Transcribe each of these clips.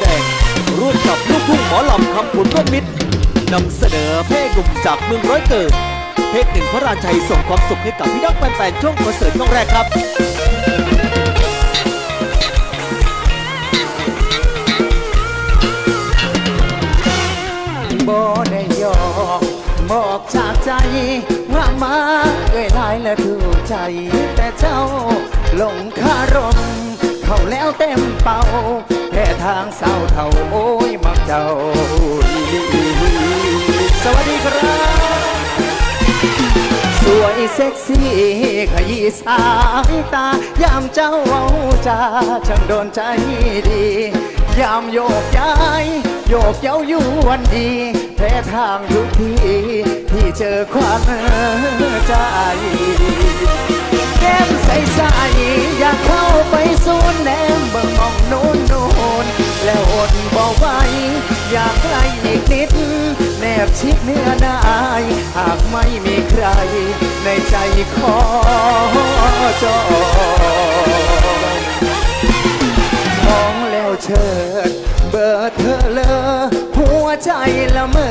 แดง ร่วมกับลูกทุ่งหมอลำคำผุนร่วมมิตรนำเสนอเพลงหนุ่มจากเมืองร้อยเกิดเพลงหนึ่งพระราชัยส่งความสุขให้กับพี่น้องแฟนๆช่วงคอนเสิร์ตช่วงแรกครับบ่ได้ยอกบอกจากใจว่ามาเอ่ยลายและถูกใจ แต่เจ้าหลงคารม เขาแล้วเต็มเป่าแค่ทางเศร้าเท่าโอ้ยมักเจ้า สวัสดีครับ สวยเซ็กซี่ขยี้สายตา ยามเจ้าเอาจาช่างโดนใจดี ยามโยกย้าย โยกเย้าอยู่วันดีแพ้ทางทุกทีที่เจอความใจแก้ม บชิดเนื้อนายหากไม่มีใคร ในใจขอจองมองแล้วเชิด เบอร์เธอเลอหัวใจละเมอ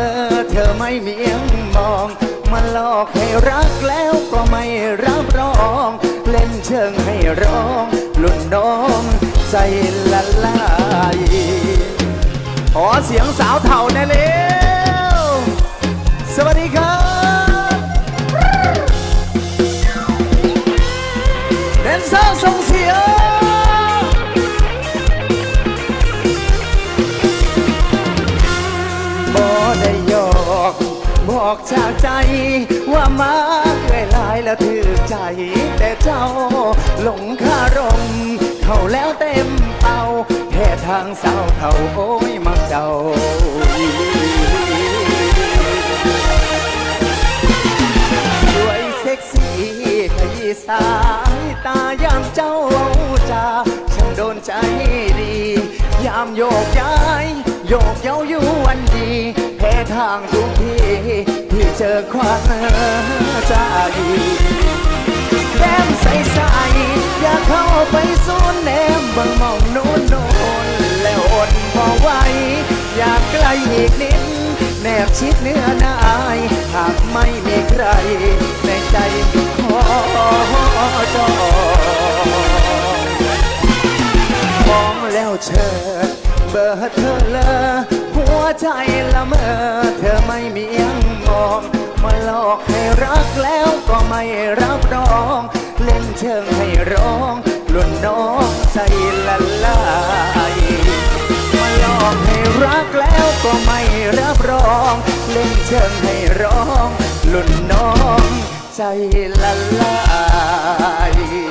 เธอไม่เมียงมองมันหลอกให้รักแล้วก็ไม่รับรอง เล่นเชิงให้ร้องหลุ่นน้องใจละลายขอเสียงสาวเถ่าแน่เร็ว สวัสดีครับแดนเซอร์ส่งเสียงบ่ได้หยอกบอกจากใจว่ามาเอ่ยลายแล้วถือใจ แต่เจ้าหลงคารมเขาแล้วเต็มเป่าแค่ทางเศร้าเขาโอ้ยมักเจ้า สายตายามเจ้าจาช่างโดนใจดี ยามโยกย้าย โยกเย้าอยู่วันดีแพ้ทางทุกทีที่เจอความใจแก้มใสใสอยากเข้าไปสูนแนมบิ่งมองโน้นโนนแล้วอดพอไวอยากใกล้อีกนิด แนบชิดเนื้อนาย หากไม่มีใคร เชิดเบอร์เธอเลอหัวใจละเมอ เธอไม่มียังมอง มาหลอกให้รักแล้วก็ไม่รับรอง เล่นเชิงให้ร้องลุ่นน้องใจละลายมาหลอกให้รักแล้วก็ไม่รับรอง เล่นเชิงให้ร้องลุ่นน้องใจละลาย